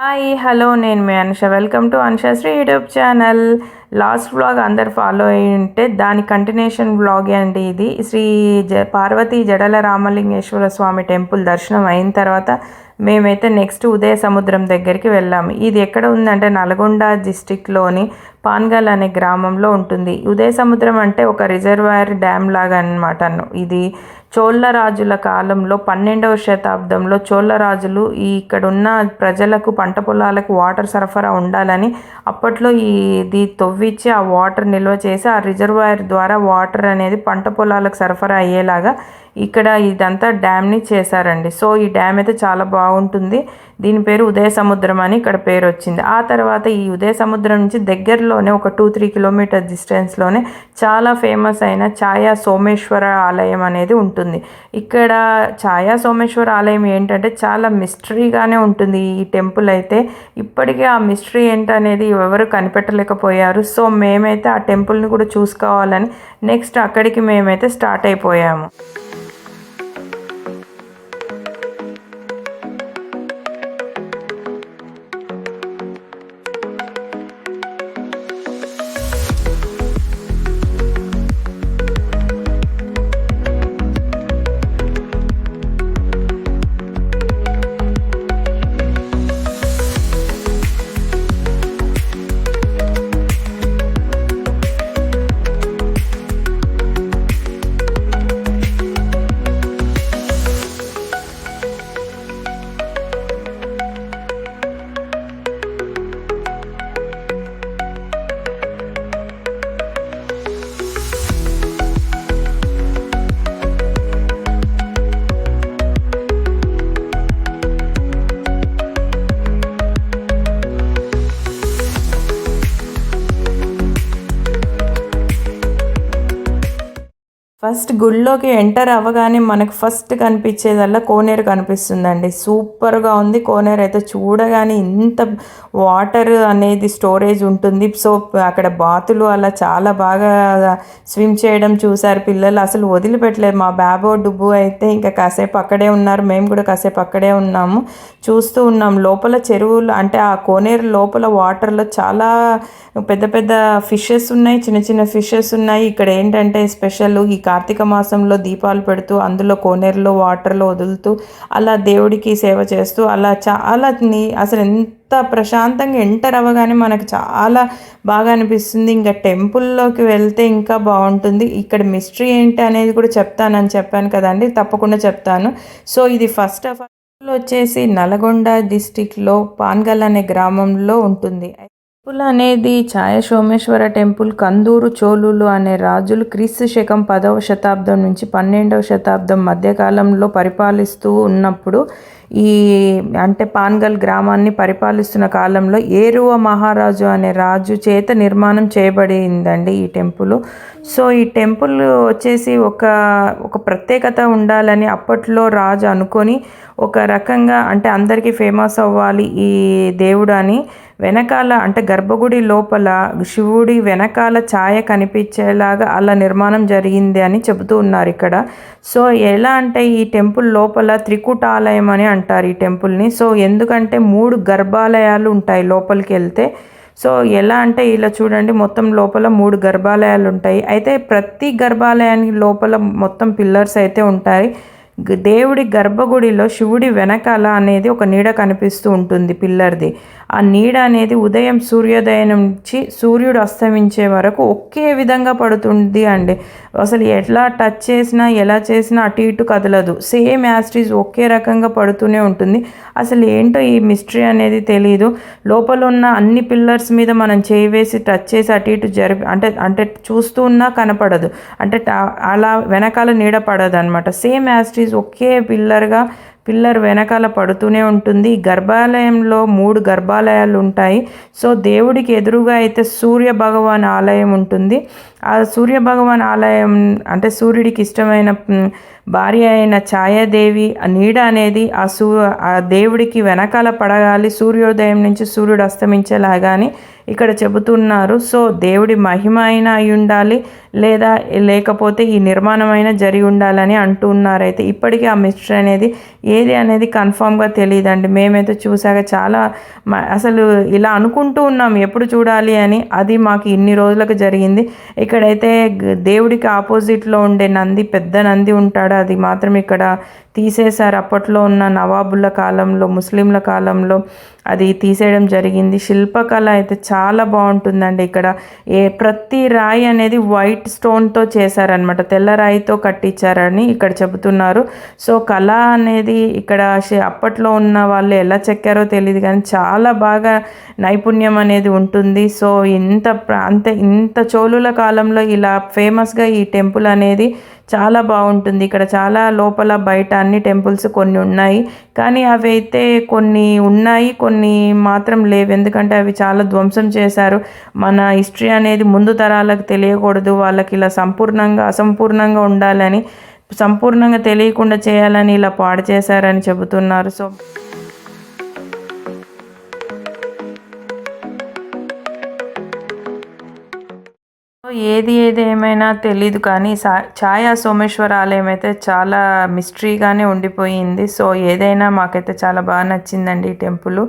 Hi hello నేను మీ Anusha welcome to Anushasri YouTube channel last vlog అందరు follow అయి ఉంటే దాని కంటిన్యూషన్ వ్లాగే అండి ఇది. శ్రీ జ పార్వతీ జడల రామలింగేశ్వర స్వామి టెంపుల్ దర్శనం అయిన తర్వాత మేమైతే నెక్స్ట్ ఉదయ సముద్రం దగ్గరికి వెళ్ళాము. ఇది ఎక్కడ ఉందంటే నల్గొండ డిస్టిక్లోని పాన్గల్ అనే గ్రామంలో ఉంటుంది. ఉదయ సముద్రం అంటే ఒక రిజర్వాయర్ డ్యామ్ లాగా అనమాట ఇది చోళ రాజుల కాలంలో పన్నెండవ శతాబ్దంలో చోళ రాజులు ఈ ఇక్కడ ఉన్న ప్రజలకు పంట పొలాలకు వాటర్ సరఫరా ఉండాలని అప్పట్లో ఈ ఇది తొవ్వి తవ్వించి ఆ వాటర్ నిల్వ చేసి ఆ రిజర్వాయర్ ద్వారా వాటర్ అనేది పంట పొలాలకు సరఫరా అయ్యేలాగా ఇక్కడ ఇదంతా డ్యామ్ని చేశారండి. సో ఈ డ్యామ్ అయితే చాలా బాగుంటుంది. దీని పేరు ఉదయ సముద్రం అని ఇక్కడ పేరు వచ్చింది. ఆ తర్వాత ఈ ఉదయ సముద్రం నుంచి దగ్గరలోనే ఒక టూ త్రీ కిలోమీటర్ డిస్టెన్స్లోనే చాలా ఫేమస్ అయిన ఛాయా సోమేశ్వర ఆలయం అనేది ఉంటుంది. ఇక్కడ ఛాయా సోమేశ్వర ఆలయం ఏంటంటే చాలా మిస్టరీగానే ఉంటుంది. ఈ టెంపుల్ అయితే ఇప్పటికీ ఆ మిస్టరీ ఏంటనేది ఎవరు కనిపెట్టలేకపోయారు. సో మేమైతే ఆ టెంపుల్ని కూడా చూసుకోవాలని నెక్స్ట్ అక్కడికి మేమైతే స్టార్ట్ అయిపోయాము. ఫస్ట్ గుళ్ళోకి ఎంటర్ అవ్వగానే మనకు ఫస్ట్ కనిపించేదల్లా కోనేరు కనిపిస్తుందండి. సూపర్గా ఉంది. కోనేరు అయితే చూడగానే ఇంత వాటర్ అనేది స్టోరేజ్ ఉంటుంది. సో అక్కడ బాతులు అలా చాలా బాగా స్విమ్ చేయడం చూసారు పిల్లలు. అసలు వదిలిపెట్టలేదు. మా బాబో డుబ్బు అయితే ఇంకా కాసేపు అక్కడే ఉన్నారు. మేము కూడా కాసేపు అక్కడే ఉన్నాము. చూస్తూ ఉన్నాం. లోపల చెరువులు అంటే ఆ కోనేరు లోపల వాటర్లో చాలా పెద్ద పెద్ద ఫిషెస్ ఉన్నాయి. చిన్న చిన్న ఫిషెస్ ఉన్నాయి. ఇక్కడ ఏంటంటే స్పెషల్ ఈ కార్తీక మాసంలో దీపాలు పెడుతూ అందులో కోనేరులో వాటర్లో వదులుతూ అలా దేవుడికి సేవ చేస్తూ అలా చాలా నీ అసలు ఎంత ప్రశాంతంగా ఎంటర్ అవ్వగానే మనకు చాలా బాగా అనిపిస్తుంది. ఇంకా టెంపుల్లోకి వెళ్తే ఇంకా బాగుంటుంది. ఇక్కడ మిస్టరీ ఏంటి అనేది కూడా చెప్తానని చెప్పాను కదండి. తప్పకుండా చెప్తాను. సో ఇది ఫస్ట్ ఆఫ్ ఆల్ వచ్చేసి నల్గొండ డిస్టిక్లో పాన్గల్ అనే గ్రామంలో ఉంటుంది. టెంపుల్ అనేది ఛాయ సోమేశ్వర టెంపుల్ కందూరు చోళులు అనే రాజులు క్రీస్తు శకం పదవ శతాబ్దం నుంచి పన్నెండవ శతాబ్దం మధ్యకాలంలో పరిపాలిస్తూ ఉన్నప్పుడు ఈ అంటే పాన్గల్ గ్రామాన్ని పరిపాలిస్తున్న కాలంలో ఏరువ మహారాజు అనే రాజు చేత నిర్మాణం చేయబడిందండి ఈ టెంపుల్. సో ఈ టెంపుల్ వచ్చేసి ఒక ఒక ప్రత్యేకత ఉండాలని అప్పట్లో రాజు అనుకొని ఒక రకంగా అంటే అందరికీ ఫేమస్ అవ్వాలి ఈ దేవుడు అని వెనకాల అంటే గర్భగుడి లోపల శివుడి వెనకాల ఛాయ కనిపించేలాగా అలా నిర్మాణం జరిగింది అని చెబుతూ ఉన్నారు ఇక్కడ. సో ఎలా అంటే ఈ టెంపుల్ లోపల త్రికూటాలయం అని అంటారు ఈ టెంపుల్ని. సో ఎందుకంటే మూడు గర్భాలయాలు ఉంటాయి లోపలికి వెళ్తే. సో ఎలా అంటే ఇలా చూడండి మొత్తం లోపల మూడు గర్భాలయాలు ఉంటాయి. అయితే ప్రతి గర్భాలయానికి లోపల మొత్తం పిల్లర్స్ అయితే ఉంటాయి. దేవుడి గర్భగుడిలో శివుడి వెనకాల అనేది ఒక నీడ కనిపిస్తూ ఉంటుంది పిల్లర్ది. ఆ నీడ అనేది ఉదయం సూర్యోదయం నుంచి సూర్యుడు అస్తమించే వరకు ఒకే విధంగా పడుతుంది అండి. అసలు ఎట్లా టచ్ చేసినా ఎలా చేసినా అటు ఇటు కదలదు. సేమ్ యాస్ట్రీస్ ఒకే రకంగా పడుతూనే ఉంటుంది. అసలు ఏంటో ఈ మిస్టరీ అనేది తెలియదు లోపల ఉన్న అన్ని పిల్లర్స్ మీద మనం చేయి వేసి టచ్ చేసి అటు ఇటు జరిపి అంటే అంటే చూస్తూ ఉన్నా కనపడదు. అంటే అలా వెనకాల నీడ పడదు అనమాట సేమ్ యాస్ట్రీస్ ఒకే పిల్లర్గా పిల్లర్ వెనకాల పడుతూనే ఉంటుంది. గర్భాలయంలో మూడు గర్భాలయాలు ఉంటాయి. సో దేవుడికి ఎదురుగా అయితే సూర్య భగవాన్ ఆలయం ఉంటుంది. ఆ సూర్య భగవాన్ ఆలయం అంటే సూర్యుడికి ఇష్టమైన భార్య అయిన ఛాయాదేవి ఆ నీడ అనేది ఆ సూ ఆ దేవుడికి వెనకాల పడగాలి. సూర్యోదయం నుంచి సూర్యుడు అస్తమించేలాగాని ఇక్కడ చెబుతున్నారు. సో దేవుడి మహిమ అయినా అయి ఉండాలి లేదా లేకపోతే ఈ నిర్మాణమైన జరిగి ఉండాలని అంటున్నారు అయితే ఇప్పటికీ ఆ మిస్టర్ అనేది ఏది అనేది కన్ఫామ్గా తెలియదండి మేమైతే చూసాక చాలా అసలు ఇలా అనుకుంటూ ఉన్నాం ఎప్పుడు చూడాలి అని. అది మాకు ఇన్ని రోజులకు జరిగింది. ఇక్కడైతే దేవుడికి ఆపోజిట్లో ఉండే నంది పెద్ద నంది ఉంటాడు. అది మాత్రం ఇక్కడ తీసేశారు. అప్పట్లో ఉన్న నవాబుల కాలంలో ముస్లింల కాలంలో అది తీసేయడం జరిగింది. శిల్పకళ అయితే చాలా బాగుంటుందండి ఇక్కడ. ఏ ప్రతి రాయి అనేది వైట్ స్టోన్తో చేశారనమాట తెల్ల రాయితో కట్టించారని ఇక్కడ చెబుతున్నారు. సో కళ అనేది ఇక్కడ అప్పట్లో ఉన్న వాళ్ళు ఎలా చెక్కారో తెలియదు కానీ చాలా బాగా నైపుణ్యం అనేది ఉంటుంది. సో ఇంత ప్రాంత ఇంత చోళుల కాలంలో ఇలా ఫేమస్గా ఈ టెంపుల్ అనేది చాలా బాగుంటుంది. ఇక్కడ చాలా లోపల బయట అన్ని టెంపుల్స్ కొన్ని ఉన్నాయి. కానీ అవి అయితే కొన్ని ఉన్నాయి కొన్ని మాత్రం లేవు. ఎందుకంటే అవి చాలా ధ్వంసం చేశారు. మన హిస్టరీ అనేది ముందు తరాలకు తెలియకూడదు. వాళ్ళకి ఇలా సంపూర్ణంగా అసంపూర్ణంగా ఉండాలని సంపూర్ణంగా తెలియకుండా చేయాలని ఇలా పాడు చేశారని చెబుతున్నారు. సో ఏది ఏది ఏమైనా తెలీదు కానీ సా ఛాయా సోమేశ్వర ఆలయం అయితే చాలా మిస్టరీగానే ఉండిపోయింది. సో ఏదైనా మాకైతే చాలా బాగా నచ్చిందండి ఈ టెంపుల్.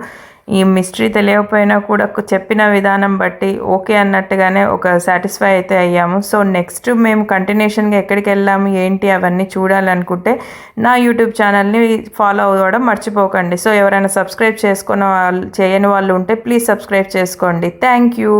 ఈ మిస్టరీ తెలియకపోయినా కూడా చెప్పిన విధానం బట్టి ఓకే అన్నట్టుగానే ఒక సాటిస్ఫై అయితే అయ్యాము. సో నెక్స్ట్ మేము కంటిన్యూషన్గా ఎక్కడికి వెళ్ళాము ఏంటి అవన్నీ చూడాలనుకుంటే నా యూట్యూబ్ ఛానల్ని ఫాలో అవ్వడం మర్చిపోకండి. సో ఎవరైనా సబ్స్క్రైబ్ చేసుకున్న వాళ్ళు చేయని వాళ్ళు ఉంటే ప్లీజ్ సబ్స్క్రైబ్ చేసుకోండి. Thank you